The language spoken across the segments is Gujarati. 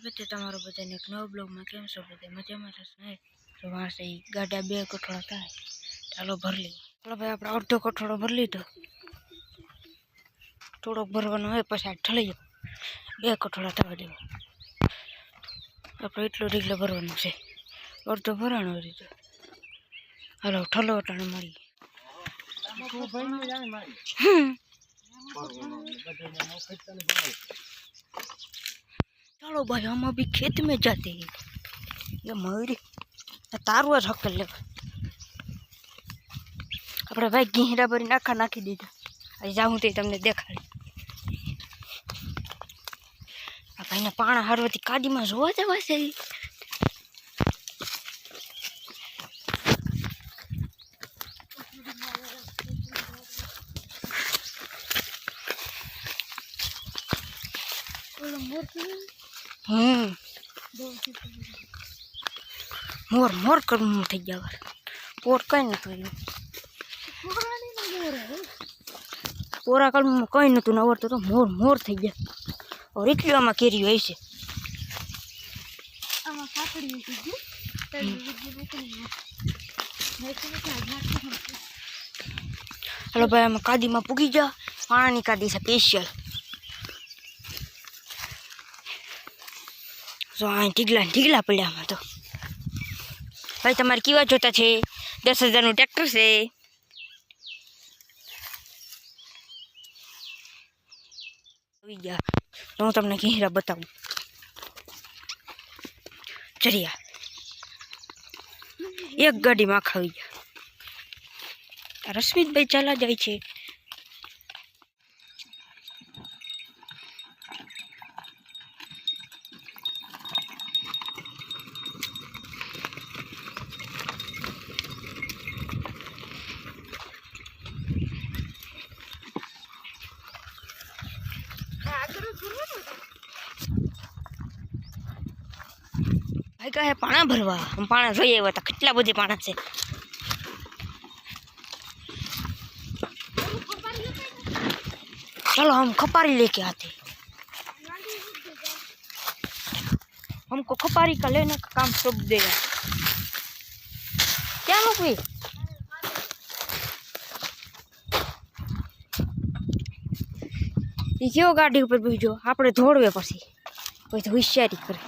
સ્વાગત છે તમારું બધાને એક નવા બ્લોગમાં કેમ છો? બધા મજામાં થશે સાહેબ તો વાંસે ગાડા બે કઠોળા થાય ચાલો ભરી લઈએ ચાલો ભાઈ આપણે અડધો કઠોળો ભરી લીધો. થોડોક ભરવાનો હોય પછી આ ઠળી બે કઠોળા થવા દેવો. આપણે એટલો રીગલો ભરવાનો છે. અડધો ભરાણો રીતો હાલો ઠલો અટાણે મળીએ હમ. चलो भाई हम अभी खेत में जाते हैं ये मयूरी તારું જ હકલ લેવા આપણે ભાઈ ઘીરા ભરી નાખા નાખી દીધા હવે જાઉં તે તમને દેખાડી આ ભાઈને પાણા હારવાથી કાદીમાં જોવા જવા છે હમ. મોર મોર કરવું થઈ ગયા પોર કઈ નતું એનું પોરા કલમમાં કઈ નતું ને આવડતું તો મોર મોર થઈ ગયા. હવે રીકલીઓમાં કેરી હોય છે. હલો ભાઈ આમાં કાદીમાં પૂગી જા. પાણાની કાદી છે સ્પેશિયલ જો આ ઢીગલા ઢીગલા પડ્યા આમાં તો. ભાઈ, તમારે કેવા જોતા છે? દસ હજારનું ટ્રેક્ટર છે. આવી ગયા. હું તમને ઘેરા બતાવું. ચરિયા. એક ગાડીમાં ખાવી ગયા. રશ્મિતભાઈ ચાલા જાય છે. ભાઈ કહે પાણા ભરવા આમ પાણા જોઈએ એવા હતા કેટલા બધી પાણા છે चलो हम खपारी लेके आते हमको खपारी का लेने का काम सौंप देगा क्या लोग भी ઈ કેવો ગાડી ઉપર બીજો આપણે ધોળવે પછી. પછી તો હોશિયારી કરે.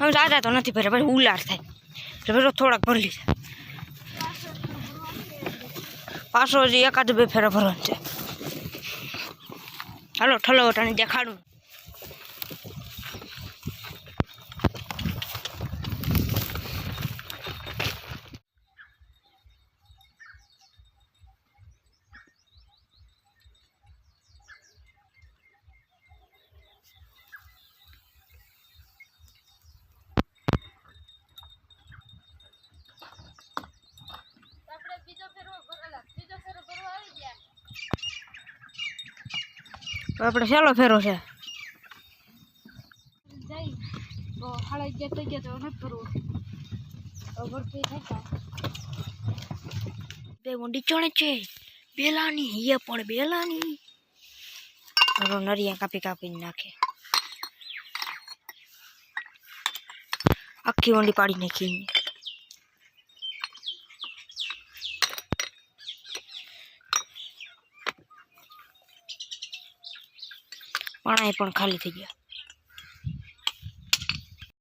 અમે દાદા તો નથી ભર્યા, પછી ઉલાર થાય. એટલે થોડાક ભરી લીધા. પાછો હજી એકાદ બે ફેરા ભરવાનું છે. હાલો ઠલો વટાને દેખાડું. તો આપણે ચાલો ફેરો છે. બે ઊંડી ચણે છે. બેલાની, હિય પણ બેલાની. નરિયા કાપી કાપીને નાખે. આખી ઊંડી પાડી નાખી. પાણા પણ ખાલી થઈ ગયા.